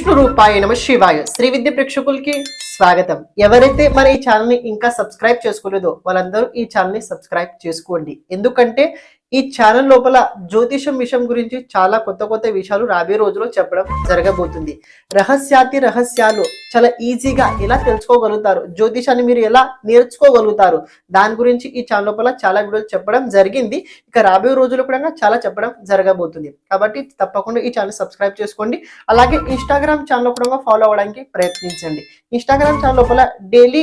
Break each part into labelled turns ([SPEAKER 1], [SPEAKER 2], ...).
[SPEAKER 1] విష్ణు రూపాయ నమ శివాయ శ్రీ విద్య ప్రేక్షకులకి స్వాగతం. ఎవరైతే మన ఈ ఛానల్ని ఇంకా సబ్స్క్రైబ్ చేసుకోలేదో వాళ్ళందరూ ఈ ఛానల్ని సబ్స్క్రైబ్ చేసుకోండి. ఎందుకంటే ఈ ఛానల్ లోపల జ్యోతిషం విషయం గురించి చాలా కొత్త కొత్త విషయాలు రాబోయే రోజుల్లో చెప్పడం జరగబోతుంది. రహస్యాతి రహస్యాలు చాలా ఈజీగా ఎలా తెలుసుకోగలుగుతారు? జ్యోతిషాన్ని మీరు ఎలా నేర్చుకోగలుగుతారు? దాని గురించి ఈ ఛానల్ లోపల చాలా వీడియోలు చెప్పడం జరిగింది. ఇక రాబోయే రోజుల్లో కూడా చాలా చెప్పడం జరగబోతుంది. కాబట్టి తప్పకుండా ఈ ఛానల్ సబ్స్క్రైబ్ చేసుకోండి. అలాగే ఇన్స్టాగ్రామ్ ఛానల్ కూడా ఫాలో అవ్వడానికి ప్రయత్నించండి. ఇన్స్టాగ్రామ్ సంవత్సరాల లోపల డైలీ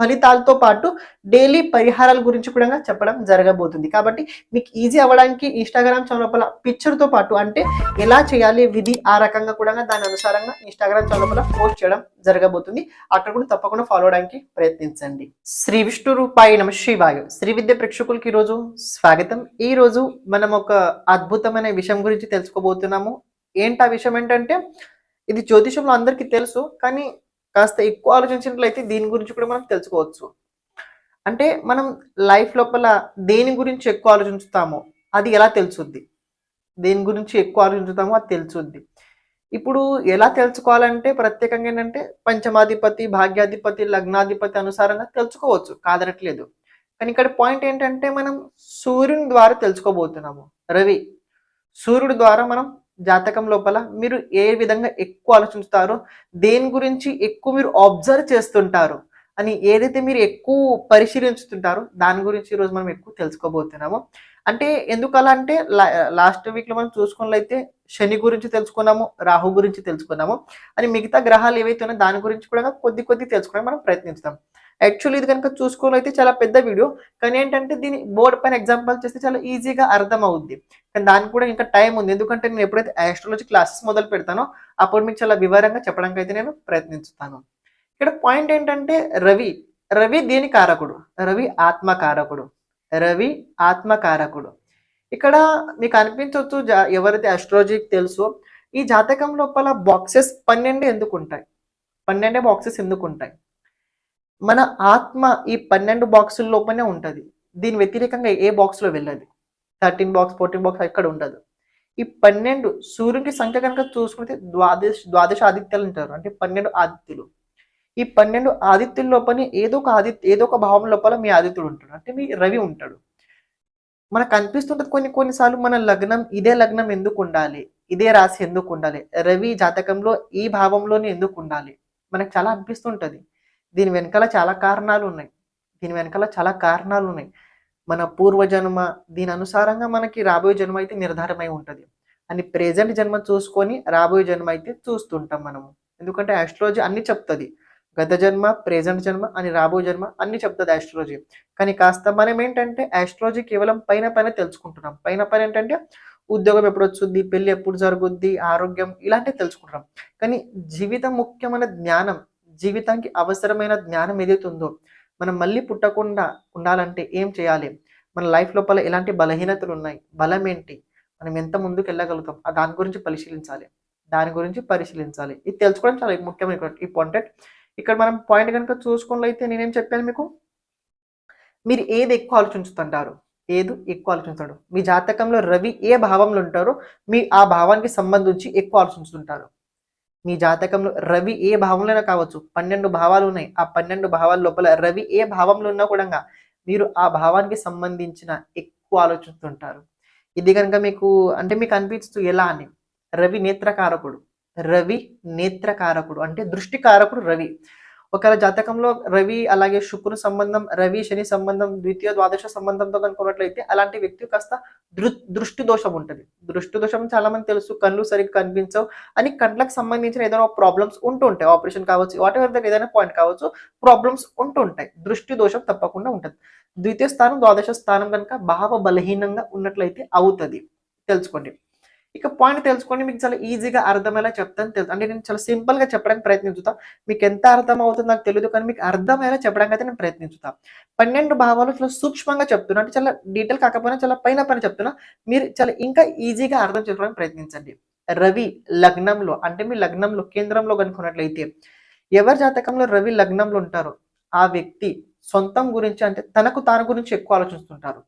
[SPEAKER 1] ఫలితాలతో పాటు డైలీ పరిహారాల గురించి కూడా చెప్పడం జరగబోతుంది. కాబట్టి మీకు ఈజీ అవ్వడానికి ఇన్స్టాగ్రామ్ ఛానల్ లోపల పిక్చర్తో పాటు అంటే ఎలా చేయాలి విధి ఆ రకంగా కూడా దాని అనుసారంగా ఇన్స్టాగ్రామ్ ఛానల్ లోపల పోస్ట్ చేయడం జరగబోతుంది. అక్కడ కూడా తప్పకుండా ఫాలో అవడానికి ప్రయత్నించండి. శ్రీ విష్ణు రూపాయి నమ శివాయ. శ్రీ విద్య ప్రేక్షకులకి ఈరోజు స్వాగతం. ఈ రోజు మనం ఒక అద్భుతమైన విషయం గురించి తెలుసుకోబోతున్నాము. ఏంటి ఆ విషయం ఏంటంటే ఇది జ్యోతిషంలో అందరికీ తెలుసు కానీ కాస్త ఎక్కువ ఆలోచించినట్లయితే దీని గురించి కూడా మనం తెలుసుకోవచ్చు. అంటే మనం లైఫ్ లోపల దేని గురించి ఎక్కువ ఆలోచిస్తామో అది ఎలా తెలుసుద్ది? దేని గురించి ఎక్కువ ఆలోచించుతామో అది తెలుసుద్ది. ఇప్పుడు ఎలా తెలుసుకోవాలంటే ప్రత్యేకంగా ఏంటంటే పంచమాధిపతి భాగ్యాధిపతి లగ్నాధిపతి అనుసారంగా తెలుసుకోవచ్చు కాదనట్లేదు. కానీ ఇక్కడ పాయింట్ ఏంటంటే మనం సూర్యుని ద్వారా తెలుసుకోబోతున్నాము. రవి సూర్యుడి ద్వారా మనం జాతకం లోపల మీరు ఏ విధంగా ఎక్కువ ఆలోచిస్తారో దేని గురించి ఎక్కువ మీరు అబ్జర్వ్ చేస్తుంటారు అని ఏదైతే మీరు ఎక్కువ పరిశీలించుతుంటారో దాని గురించి ఈరోజు మనం ఎక్కువ తెలుసుకోబోతున్నాము. అంటే ఎందుకు అలా అంటే లాస్ట్ వీక్లో మనం చూసుకున్నట్లయితే శని గురించి తెలుసుకున్నాము రాహు గురించి తెలుసుకున్నాము. అని మిగతా గ్రహాలు ఏవైతే ఉన్నాయో దాని గురించి కూడా కొద్ది కొద్ది తెలుసుకోవడానికి మనం ప్రయత్నిస్తాం. యాక్చువల్లీ ఇది కనుక చూసుకోవాలైతే చాలా పెద్ద వీడియో కానీ ఏంటంటే దీని బోర్డ్ పైన ఎగ్జాంపుల్ చేస్తే చాలా ఈజీగా అర్థం అవుద్ది కానీ దానికి కూడా ఇంకా టైం ఉంది. ఎందుకంటే నేను ఎప్పుడైతే ఆస్ట్రాలజీ క్లాసెస్ మొదలు పెడతానో అప్పుడు మీకు చాలా వివరంగా చెప్పడానికి అయితే నేను ప్రయత్నిస్తాను. ఇక్కడ పాయింట్ ఏంటంటే రవి. రవి దేని కారకుడు? రవి ఆత్మ కారకుడు. రవి ఆత్మ కారకుడు. ఇక్కడ మీకు అనిపించవచ్చు ఎవరైతే ఆస్ట్రాలజీకి తెలుసో ఈ జాతకం లోపల బాక్సెస్ పన్నెండు ఎందుకు ఉంటాయి పన్నెండే బాక్సెస్ ఎందుకు ఉంటాయి మన ఆత్మ ఈ పన్నెండు బాక్సుల లోపలనే ఉంటుంది. దీని వ్యతిరేకంగా ఏ బాక్స్లో వెళ్ళదు. థర్టీన్ బాక్స్ ఫోర్టీన్ బాక్స్ ఎక్కడ ఉండదు. ఈ పన్నెండు సూర్యుడి సంఖ్య కనుక చూసుకుంటే ద్వాదశ ద్వాదశ ఆదిత్యాలు ఉంటారు అంటే పన్నెండు ఆదిత్యులు. ఈ పన్నెండు ఆదిత్యుల లోపల ఏదో ఒక ఆదిత్య ఏదో ఒక భావం లోపల మీ ఆదిత్యుడు ఉంటాడు. అంటే మీ రవి ఉంటాడు. మనకు అనిపిస్తుంటది కొన్ని కొన్నిసార్లు మన లగ్నం ఇదే లగ్నం ఎందుకు ఉండాలి? ఇదే రాశి ఎందుకు ఉండాలి? రవి జాతకంలో ఈ భావంలోనే ఎందుకు ఉండాలి? మనకు చాలా అనిపిస్తుంటది. దీని వెనకాల చాలా కారణాలు ఉన్నాయి దీని వెనకాల చాలా కారణాలు ఉన్నాయి మన పూర్వజన్మ దీని అనుసారంగా మనకి రాబోయే జన్మ అయితే నిర్ధారమై ఉంటుంది. అని ప్రెజెంట్ జన్మ చూసుకొని రాబోయే జన్మ అయితే చూస్తుంటాం మనము. ఎందుకంటే ఆస్ట్రాలజీ అన్ని చెప్తుంది. గత జన్మ ప్రెజెంట్ జన్మ అని రాబోయే జన్మ అన్ని చెప్తుంది ఆస్ట్రాలజీ కానీ కాస్త మనం ఏంటంటే ఆస్ట్రాలజీ కేవలం పైన పైన తెలుసుకుంటున్నాం. పైన పైన ఏంటంటే ఉద్యోగం ఎప్పుడు వస్తుంది పెళ్ళి ఎప్పుడు జరుగుద్ది ఆరోగ్యం ఇలాంటివి తెలుసుకుంటున్నాం. కానీ జీవితం ముఖ్యమైన జ్ఞానం జీవితానికి అవసరమైన జ్ఞానం ఏదైతే ఉందో మనం మళ్ళీ పుట్టకుండా ఉండాలంటే ఏం చేయాలి? మన లైఫ్ లోపల ఎలాంటి బలహీనతలు ఉన్నాయి? బలం ఏంటి? మనం ఎంత ముందుకు వెళ్ళగలుగుతాం ఆ దాని గురించి పరిశీలించాలి. దాని గురించి పరిశీలించాలి. ఇది తెలుసుకోవడం చాలా ముఖ్యమైన ఈ ఇంపార్టెంట్ ఇక్కడ మనం పాయింట్ కనుక చూసుకున్నట్లయితే నేనేం చెప్పాను మీకు? మీరు ఏది ఎక్కువ ఆలోచించుతుంటారు? ఏది ఎక్కువ ఆలోచించడం మీ జాతకంలో రవి ఏ భావంలో ఉంటారో మీ ఆ భావానికి సంబంధించి ఎక్కువ ఆలోచిస్తుంటారు మీ జాతకంలో రవి ఏ భావంలోనే కావచ్చు పన్నెండు భావాలు ఉన్నాయి. ఆ పన్నెండు భావాల లోపల రవి ఏ భావంలో ఉన్నా కూడా మీరు ఆ భావానికి సంబంధించిన ఎక్కువ ఆలోచిస్తుంటారు. ఇది కనుక మీకు అంటే మీకు అనిపిస్తూ ఎలా అని? రవి నేత్రకారకుడు. రవి నేత్రకారకుడు. అంటే దృష్టికారకుడు రవి. ఒకవేళ జాతకంలో రవి అలాగే శుక్రుని సంబంధం రవి శని సంబంధం ద్వితీయ ద్వాదశ సంబంధంతో కనుక్కున్నట్లయితే అలాంటి వ్యక్తి కాస్త దృ దృష్టి దోషం ఉంటుంది. దృష్టి దోషం చాలా మంది తెలుసు కళ్ళు సరిగ్గా కనిపించవు అని కండ్లకు సంబంధించిన ఏదైనా ప్రాబ్లమ్స్ ఉంటూ ఉంటాయి. ఆపరేషన్ కావచ్చు వాట్ ఎవర్ దగ్గర ఏదైనా పాయింట్ కావచ్చు ప్రాబ్లమ్స్ ఉంటూ ఉంటాయి. దృష్టి దోషం తప్పకుండా ఉంటుంది. ద్వితీయ స్థానం ద్వాదశ స్థానం కనుక భావ బలహీనంగా ఉన్నట్లయితే అవుతుంది. తెలుసుకోండి. ఇక పాయింట్ తెలుసుకోండి మీకు చాలా ఈజీగా అర్థమయ్యేలా చెప్తాను తెలుసు. అంటే నేను చాలా సింపుల్గా చెప్పడానికి ప్రయత్నించుతా. మీకు ఎంత అర్థం అవుతుందో నాకు తెలియదు కానీ మీకు అర్థమయ్యేలా చెప్పడానికి అయితే నేను ప్రయత్నించుతా. పన్నెండు భావాలు చాలా సూక్ష్మంగా చెప్తున్నా. అంటే చాలా డీటెయిల్ కాకపోయినా చాలా పైన పైన చెప్తున్నా. మీరు చాలా ఇంకా ఈజీగా అర్థం చేసుకోవడానికి ప్రయత్నించండి. రవి లగ్నంలో అంటే మీ లగ్నంలో కేంద్రంలో కనుక్కున్నట్లయితే ఎవరి జాతకంలో రవి లగ్నంలో ఉంటారో ఆ వ్యక్తి సొంతం గురించి అంటే తనకు తాను గురించి ఎక్కువ ఆలోచిస్తుంటారు.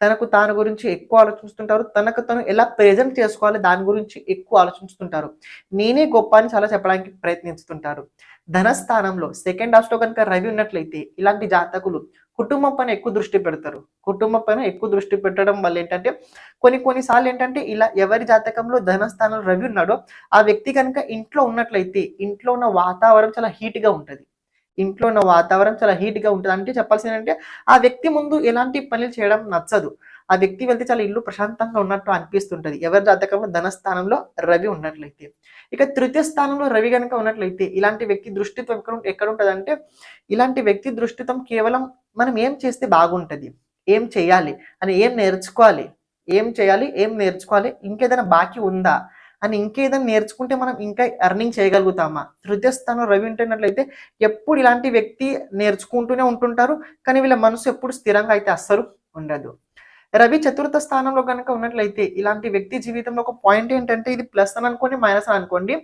[SPEAKER 1] తనకు తాను గురించి ఎక్కువ ఆలోచిస్తుంటారు. తనకు తను ఎలా ప్రెజెంట్ చేసుకోవాలి దాని గురించి ఎక్కువ ఆలోచిస్తుంటారు. నేనే గొప్ప అని చాలా చెప్పడానికి ప్రయత్నిస్తుంటారు. ధనస్థానంలో సెకండ్ హౌస్ కనుక రవి ఉన్నట్లయితే ఇలాంటి జాతకులు కుటుంబం పైన ఎక్కువ దృష్టి పెడతారు. కుటుంబం పైన ఎక్కువ దృష్టి పెట్టడం వల్ల ఏంటంటే కొన్ని కొన్నిసార్లు ఏంటంటే ఇలా ఎవరి జాతకంలో ధనస్థానంలో రవి ఉన్నాడో ఆ వ్యక్తి కనుక ఇంట్లో ఉన్నట్లయితే ఇంట్లో ఉన్న వాతావరణం చాలా హీట్గా ఉంటది. ఇంట్లో ఉన్న వాతావరణం చాలా హీట్గా ఉంటుంది. అంటే చెప్పాల్సింది ఏంటంటే ఆ వ్యక్తి ముందు ఎలాంటి పనులు చేయడం నచ్చదు. ఆ వ్యక్తి వెళ్తే చాలా ఇల్లు ప్రశాంతంగా ఉన్నట్టు అనిపిస్తుంటుంది. ఎవరి జాతకంలో ధనస్థానంలో రవి ఉన్నట్లయితే. ఇక తృతీయ స్థానంలో రవి కనుక ఉన్నట్లయితే ఇలాంటి వ్యక్తి దృష్టిత్వం ఎక్కడ ఎక్కడ ఇలాంటి వ్యక్తి దృష్టిత్వం కేవలం మనం ఏం చేస్తే బాగుంటుంది? ఏం చేయాలి? అని ఏం నేర్చుకోవాలి? ఏం చేయాలి? ఏం నేర్చుకోవాలి? ఇంకేదైనా బాకీ ఉందా? అని ఇంకేదైనా నేర్చుకుంటే మనం ఇంకా ఎర్నింగ్ చేయగలుగుతామా? తృతీయ రవి ఉంటున్నట్లయితే ఎప్పుడు ఇలాంటి వ్యక్తి నేర్చుకుంటూనే ఉంటుంటారు. కానీ వీళ్ళ మనసు ఎప్పుడు స్థిరంగా అయితే అస్సలు ఉండదు. రవి చతుర్థ స్థానంలో కనుక ఉన్నట్లయితే ఇలాంటి వ్యక్తి జీవితంలో ఒక పాయింట్ ఏంటంటే ఇది ప్లస్ అని అనుకోండి మైనస్ అని అనుకోండి.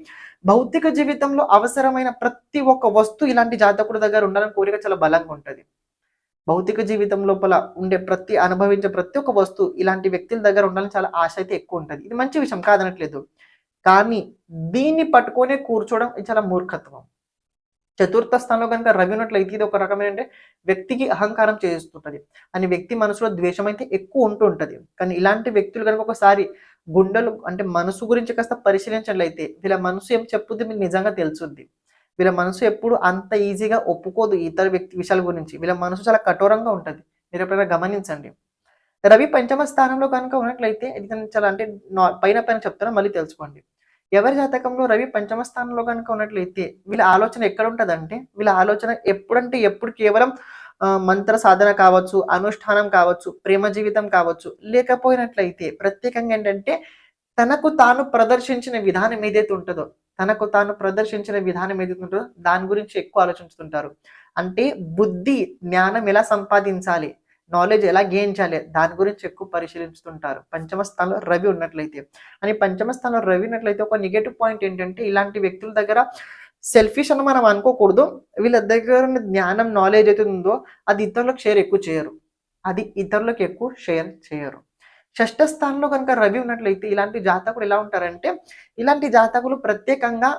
[SPEAKER 1] భౌతిక జీవితంలో అవసరమైన ప్రతి ఒక్క వస్తువు ఇలాంటి జాతకుడి దగ్గర ఉండాలని కోరిక చాలా బలంగా ఉంటుంది. భౌతిక జీవితం లోపల ఉండే ప్రతి అనుభవించే ప్రతి ఒక్క వస్తువు ఇలాంటి వ్యక్తుల దగ్గర ఉండాలని చాలా ఆశ అయితే ఎక్కువ ఉంటుంది. ఇది మంచి విషయం కాదనట్లేదు. కానీ దీన్ని పట్టుకొనే కూర్చోవడం ఇది చాలా మూర్ఖత్వం. చతుర్థ స్థానంలో కనుక రవి ఉన్నట్లయితే ఇది ఒక రకమైన అంటే వ్యక్తికి అహంకారం చేస్తుంటది. అని వ్యక్తి మనసులో ద్వేషం అయితే ఎక్కువ ఉంటూ ఉంటుంది కానీ ఇలాంటి వ్యక్తులు కనుక ఒకసారి గుండెలు అంటే మనసు గురించి కాస్త పరిశీలించినట్లయితే వీళ్ళ మనసు ఏం చెప్పుద్ది మీకు నిజంగా తెలుసుద్ది. వీళ్ళ మనసు ఎప్పుడు అంత ఈజీగా ఒప్పుకోదు ఇతర వ్యక్తి విషయాల గురించి. వీళ్ళ మనసు చాలా కఠోరంగా ఉంటుంది. మీరు ఎప్పుడైనా గమనించండి. రవి పంచమ స్థానంలో కనుక ఉన్నట్లయితే ఇది చాలా అంటే పైన పైన చెప్తాను మళ్ళీ తెలుసుకోండి. ఎవరి జాతకంలో రవి పంచమ స్థానంలో కనుక ఉన్నట్లయితే వీళ్ళ ఆలోచన ఎక్కడ ఉంటుందంటే వీళ్ళ ఆలోచన ఎప్పుడంటే ఎప్పుడు కేవలం మంత్ర సాధన కావచ్చు అనుష్ఠానం కావచ్చు ప్రేమ జీవితం కావచ్చు. లేకపోయినట్లయితే ప్రత్యేకంగా ఏంటంటే తనకు తాను ప్రదర్శించిన విధానం ఏదైతే ఉంటుందో తనకు తాను ప్రదర్శించిన విధానం ఏదైతే ఉంటుందో దాని గురించి ఎక్కువ ఆలోచిస్తుంటారు అంటే బుద్ధి జ్ఞానం ఎలా సంపాదించాలి? నాలెడ్జ్ ఎలా గెయిన్ చేయాలి? దాని గురించి ఎక్కువ పరిశీలిస్తుంటారు. పంచమ స్థానంలో రవి ఉన్నట్లయితే. అని పంచమ స్థానంలో రవి ఉన్నట్లయితే ఒక నెగటివ్ పాయింట్ ఏంటంటే ఇలాంటి వ్యక్తుల దగ్గర సెల్ఫిష్ అని మనం అనుకోకూడదు. వీళ్ళ దగ్గర ఉన్న జ్ఞానం నాలెడ్జ్ అయితే ఉందో అది ఇతరులకు షేర్ ఎక్కువ చేయరు. అది ఇతరులకు ఎక్కువ షేర్ చేయరు. షష్ఠ స్థానంలో కనుక రవి ఉన్నట్లయితే ఇలాంటి జాతకులు ఎలా ఉంటారంటే ఇలాంటి జాతకులు ప్రత్యేకంగా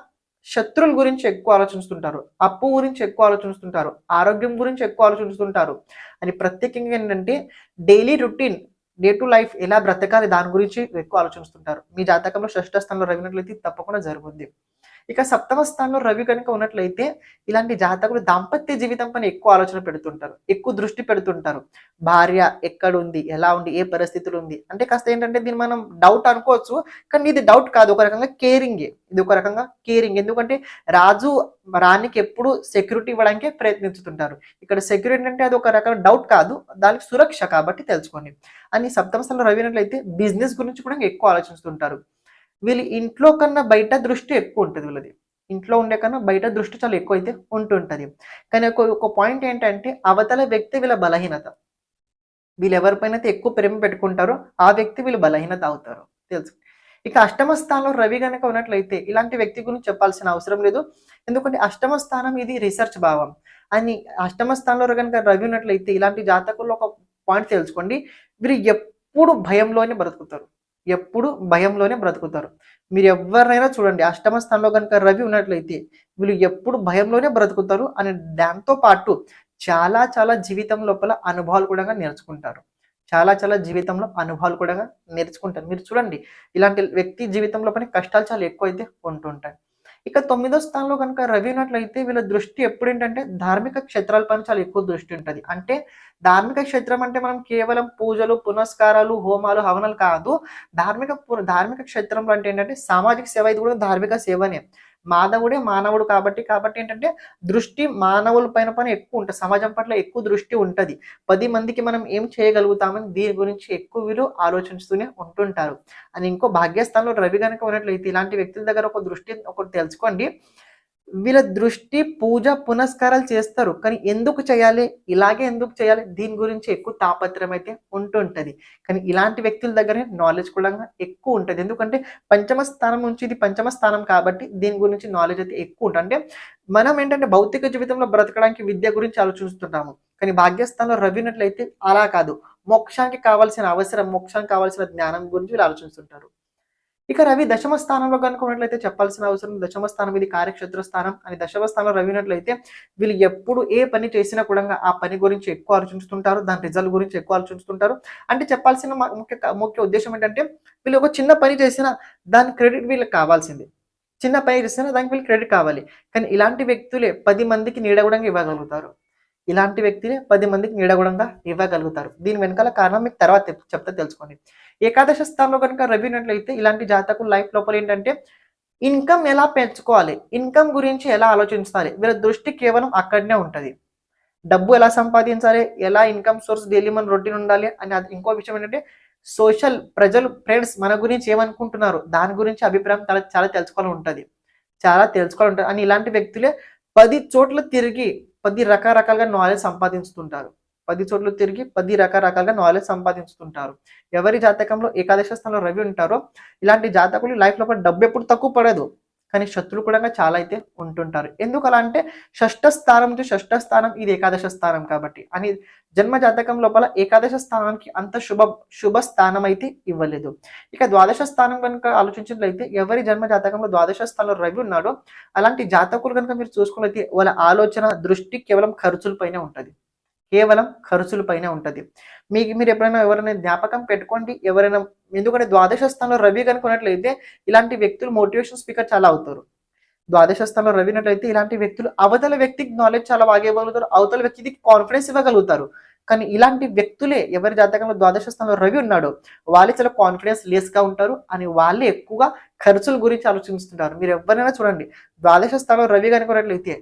[SPEAKER 1] శత్రువుల గురించి ఎక్కువ ఆలోచిస్తుంటారు అప్పు గురించి ఎక్కువ ఆలోచిస్తుంటారు ఆరోగ్యం గురించి ఎక్కువ ఆలోచిస్తుంటారు. అని ప్రత్యేకంగా ఏంటంటే daily routine day to life ఎలా బ్రతకాలి దాని గురించి ఎక్కువ ఆలోచిస్తుంటారు. మీ జాతకంలో షష్ఠ స్థానంలో రవినట్లయితే తప్పకుండా జరుగుద్ది. ఇక సప్తమ స్థానంలో రవి కనుక ఉన్నట్లయితే ఇలాంటి జాతకులు దాంపత్య జీవితం పైన ఎక్కువ ఆలోచన పెడుతుంటారు ఎక్కువ దృష్టి పెడుతుంటారు. భార్య ఎక్కడుంది ఎలా ఉంది ఏ పరిస్థితులు ఉంది? అంటే కాస్త ఏంటంటే దీన్ని మనం డౌట్ అనుకోవచ్చు కానీ ఇది డౌట్ కాదు. ఒక రకంగా కేరింగ్ ఇది ఒక రకంగా కేరింగ్ ఎందుకంటే రాజు రాణికి ఎప్పుడు సెక్యూరిటీ ఇవ్వడానికే ప్రయత్నిస్తుంటారు ఇక్కడ సెక్యూరిటీ అంటే అది ఒక రకంగా డౌట్ కాదు దానికి సురక్ష కాబట్టి తెలుసుకోండి. అని సప్తమ స్థానంలో రవి ఉన్నట్లయితే బిజినెస్ గురించి కూడా ఎక్కువ ఆలోచిస్తుంటారు. వీళ్ళు ఇంట్లో కన్నా బయట దృష్టి ఎక్కువ ఉంటుంది వీళ్ళది. ఇంట్లో ఉండే కన్నా బయట దృష్టి చాలా ఎక్కువ అయితే ఉంటుంటది. కానీ ఒక ఒక పాయింట్ ఏంటంటే అవతల వ్యక్తి వీళ్ళ బలహీనత. వీళ్ళు ఎవరిపైన అయితే ఎక్కువ ప్రేమ పెట్టుకుంటారో ఆ వ్యక్తి వీళ్ళు బలహీనత అవుతారు. తెలుసు. ఇక అష్టమ స్థానంలో రవి కనుక ఉన్నట్లయితే ఇలాంటి వ్యక్తి గురించి చెప్పాల్సిన అవసరం లేదు. ఎందుకంటే అష్టమ స్థానం ఇది రీసెర్చ్ భావం. అని అష్టమ స్థానంలో కనుక రవి ఉన్నట్లయితే ఇలాంటి జాతకుల్లో ఒక పాయింట్ తెలుసుకోండి. వీరు ఎప్పుడు భయంలోనే బ్రతుకుతారు. ఎప్పుడు భయంలోనే బ్రతుకుతారు. మీరు ఎవరినైనా చూడండి అష్టమ స్థానంలో కనుక రవి ఉన్నట్లయితే వీళ్ళు ఎప్పుడు భయంలోనే బ్రతుకుతారు అని దాంతో పాటు చాలా చాలా జీవితం లోపల అనుభవాలు కూడా నేర్చుకుంటారు. చాలా చాలా జీవితంలో అనుభవాలు కూడా నేర్చుకుంటారు. మీరు చూడండి ఇలాంటి వ్యక్తి జీవితంలో పని కష్టాలు చాలా ఎక్కువ అయితే ఉంటుంటాయి. ఇక తొమ్మిదో స్థానంలో కనుక రవి ఉన్నట్లయితే వీళ్ళ దృష్టి ఎప్పుడు ఏంటంటే ధార్మిక క్షేత్రాల పైన చాలా ఎక్కువ దృష్టి ఉంటుంది. అంటే ధార్మిక క్షేత్రం అంటే మనం కేవలం పూజలు పునస్కారాలు హోమాలు హవనాలు కాదు. ధార్మిక పు- ధార్మిక క్షేత్రంలో అంటే ఏంటంటే సామాజిక సేవ ఇది కూడా ధార్మిక సేవనే. మాధవుడే మానవుడు కాబట్టి కాబట్టి ఏంటంటే దృష్టి మానవుల పైన పైన ఎక్కువ ఉంటుంది. సమాజం పట్ల ఎక్కువ దృష్టి ఉంటుంది. పది మందికి మనం ఏం చేయగలుగుతామని దీని గురించి ఎక్కువ వీరు ఆలోచిస్తూనే ఉంటుంటారు. అని ఇంకో భాగ్యస్థానంలో రవి కనుక ఉన్నట్లయితే ఇలాంటి వ్యక్తుల దగ్గర ఒక దృష్టి ఒకటి తెలుసుకోండి. వీళ్ళ దృష్టి పూజ పునస్కారాలు చేస్తారు. కానీ ఎందుకు చేయాలి? ఇలాగే ఎందుకు చేయాలి? దీని గురించి ఎక్కువ తాపత్రయం అయితే ఉంటుంటది. కానీ ఇలాంటి వ్యక్తుల దగ్గరే నాలెడ్జ్ కూడా ఎక్కువ ఉంటుంది. ఎందుకంటే పంచమ స్థానం నుంచి ఇది పంచమ స్థానం కాబట్టి దీని గురించి నాలెడ్జ్ అయితే ఎక్కువ ఉంటుంది. అంటే మనం ఏంటంటే భౌతిక జీవితంలో బ్రతకడానికి విద్య గురించి ఆలోచిస్తుంటాము. కానీ భాగ్యస్థానంలో రవినట్లయితే అలా కాదు. మోక్షానికి కావాల్సిన అవసరం మోక్షానికి కావాల్సిన జ్ఞానం గురించి వీళ్ళు ఆలోచిస్తుంటారు. ఇక రవి దశమ స్థానంలో కనుక ఉన్నట్లయితే చెప్పాల్సిన అవసరం దశమ స్థానం ఇది కార్యక్షేత్ర స్థానం. అని దశమ స్థానంలో రవి ఉన్నట్లయితే వీళ్ళు ఎప్పుడు ఏ పని చేసినా కూడా ఆ పని గురించి ఎక్కువ ఆలోచిస్తుంటారు. దాని రిజల్ట్ గురించి ఎక్కువ ఆలోచిస్తుంటారు. అంటే చెప్పాల్సిన ముఖ్య ముఖ్య ఉద్దేశం ఏంటంటే వీళ్ళు ఒక చిన్న పని చేసినా దాని క్రెడిట్ వీళ్ళకి కావాల్సింది. చిన్న పని చేసినా దానికి వీళ్ళు క్రెడిట్ కావాలి. కానీ ఇలాంటి వ్యక్తులే పది మందికి నీడగూడంగా ఇవ్వగలుగుతారు. ఇలాంటి వ్యక్తులే పది మందికి నీడగూడంగా ఇవ్వగలుగుతారు. దీని వెనకాల కారణం మీకు తర్వాత చెప్తే చెప్తా తెలుసుకోండి. ఏకాదశ స్థానంలో కనుక రవి ఉన్నట్లయితే ఇలాంటి జాతకులు లైఫ్ లోపల ఏంటంటే ఇన్కమ్ ఎలా పెంచుకోవాలి? ఇన్కమ్ గురించి ఎలా ఆలోచించాలి? వీళ్ళ దృష్టి కేవలం అక్కడనే ఉంటది. డబ్బు ఎలా సంపాదించాలి? ఎలా ఇన్కమ్ సోర్స్ డైలీ మన రొటీన్ ఉండాలి? అని అది ఇంకో విషయం ఏంటంటే సోషల్ ప్రజలు ఫ్రెండ్స్ మన గురించి ఏమనుకుంటున్నారు? దాని గురించి అభిప్రాయం చాలా చాలా తెలుసుకోవాలని ఉంటుంది. చాలా తెలుసుకోవాలి ఉంటుంది. అని ఇలాంటి వ్యక్తులే పది చోట్ల తిరిగి పది రకరకాలుగా నాలెడ్జ్ సంపాదించుతుంటారు. పది చోట్ల తిరిగి పది రకరకాలుగా నాలెడ్జ్ సంపాదించుతుంటారు. ఎవరి జాతకంలో ఏకాదశ స్థానంలో రవి ఉంటారో ఇలాంటి జాతకులు లైఫ్ లోపల డబ్బు ఎప్పుడు తక్కువ పడదు. కానీ శత్రులు కూడా చాలా అయితే ఉంటుంటారు. ఎందుకు అలా అంటే షష్ఠ స్థానం నుంచి షష్ఠ స్థానం ఇది ఏకాదశ స్థానం కాబట్టి. అని జన్మ జాతకం లోపల ఏకాదశ స్థానానికి అంత శుభ శుభ స్థానం అయితే ఇవ్వలేదు. ఇక ద్వాదశ స్థానం కనుక ఆలోచించినట్లయితే ఎవరి జన్మ జాతకంలో ద్వాదశ స్థానంలో రవి ఉన్నాడో అలాంటి జాతకులు కనుక మీరు చూసుకున్నట్లయితే వాళ్ళ ఆలోచన దృష్టి కేవలం ఖర్చులపైనే ఉంటుంది ఉంటది. కేవలం ఖర్చుల ఉంటుంది ఉంటది. మీకు మీరు ఎప్పుడైనా ఎవరైనా జ్ఞాపకం పెట్టుకోండి ఎవరైనా ఎందుకంటే ద్వాదశ స్థానంలో రవి కనుకున్నట్లయితే ఇలాంటి వ్యక్తులు మోటివేషన్ స్పీకర్ చాలా అవుతారు. ద్వాదశ స్థానంలో రవినట్లయితే ఇలాంటి వ్యక్తులు అవతల వ్యక్తికి నాలెడ్జ్ చాలా బాగా ఇవ్వగలుగుతారు అవతల వ్యక్తికి కాన్ఫిడెన్స్ ఇవ్వగలుగుతారు. కానీ ఇలాంటి వ్యక్తులే ఎవరి జాతకంలో ద్వాదశ స్థానంలో రవి ఉన్నాడో వాళ్ళే చాలా కాన్ఫిడెన్స్ లెస్గా ఉంటారు అని వాళ్ళే ఎక్కువగా ఖర్చుల గురించి ఆలోచిస్తుంటారు. మీరు ఎవరైనా చూడండి ద్వాదశ స్థానంలో రవి కనుకున్నట్లయితే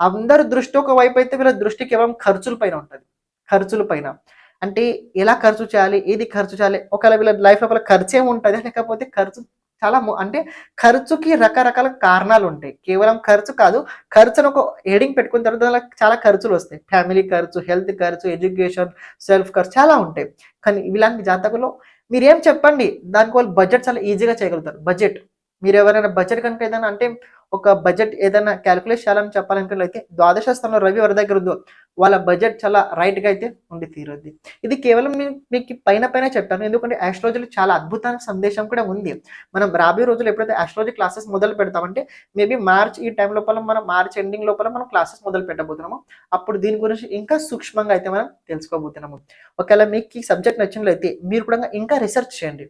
[SPEAKER 1] అందరి దృష్టి ఒక వైపు అయితే వీళ్ళ దృష్టి కేవలం ఖర్చుల పైన ఉంటుంది. ఖర్చుల పైన. అంటే ఎలా ఖర్చు చేయాలి? ఏది ఖర్చు చేయాలి? ఒకవేళ వీళ్ళ లైఫ్ ఒకవేళ ఖర్చు ఉంటుంది లేకపోతే ఖర్చు చాలా ము- అంటే ఖర్చుకి రకరకాల కారణాలు ఉంటాయి. కేవలం ఖర్చు కాదు ఖర్చును ఒక హెడింగ్ పెట్టుకున్న తర్వాత చాలా ఖర్చులు వస్తాయి. ఫ్యామిలీ ఖర్చు హెల్త్ ఖర్చు ఎడ్యుకేషన్ సెల్ఫ్ ఖర్చు చాలా ఉంటాయి. కానీ ఇలాంటి జాతకులు మీరేం చెప్పండి? దానికి వాళ్ళు బడ్జెట్ చాలా ఈజీగా చేయగలుగుతారు. బడ్జెట్ మీరు ఎవరైనా బడ్జెట్ కనుక ఏదైనా అంటే ఒక బడ్జెట్ ఏదైనా క్యాలిక్యులేట్ చేయాలని చెప్పాలనుకున్నట్లయితే ద్వాదశ స్థానంలో రవి ఎవరి దగ్గర ఉందో వాళ్ళ బడ్జెట్ చాలా రైట్గా అయితే ఉండి తీరుద్ది. ఇది కేవలం మీకు పైన పైన చెప్పాను. ఎందుకంటే ఆస్ట్రాలజీలో చాలా అద్భుతమైన సందేశం కూడా ఉంది. మనం రాబోయే రోజులు ఎప్పుడైతే ఆస్ట్రాలజీ క్లాసెస్ మొదలు పెడతామంటే మేబీ మార్చ్ ఈ టైం లోపల మనం మార్చ్ ఎండింగ్ లోపల మనం క్లాసెస్ మొదలు పెట్టబోతున్నాము. అప్పుడు దీని గురించి ఇంకా సూక్ష్మంగా అయితే మనం తెలుసుకోబోతున్నాము. ఒకవేళ మీకు ఈ సబ్జెక్ట్ నచ్చినట్లయితే మీరు కూడా ఇంకా రీసెర్చ్ చేయండి.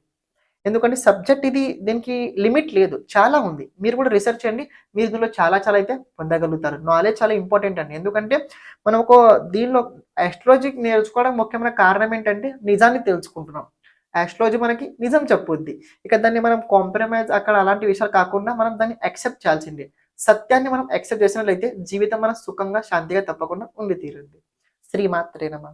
[SPEAKER 1] ఎందుకంటే సబ్జెక్ట్ ఇది దీనికి లిమిట్ లేదు చాలా ఉంది. మీరు కూడా రీసెర్చ్ చేయండి. మీరు ఇందులో చాలా చాలా అయితే పొందగలుగుతారు. నాలెడ్జ్ చాలా ఇంపార్టెంట్ అండి. ఎందుకంటే మనం ఒక దీనిలో ఆస్ట్రాలజీ నేర్చుకోవడం ముఖ్యమైన కారణం ఏంటంటే నిజాన్ని తెలుసుకుంటున్నాం. ఆస్ట్రాలజీ మనకి నిజం చెప్పుద్ది. ఇక దాన్ని మనం కాంప్రమైజ్ అక్కడ అలాంటి విషయాలు కాకుండా మనం దాన్ని యాక్సెప్ట్ చేయాల్సిందే. సత్యాన్ని మనం యాక్సెప్ట్ చేసినట్లయితే జీవితం మన సుఖంగా శాంతిగా తప్పకుండా ఉండి తీరుద్ది శ్రీమాత్రేనమా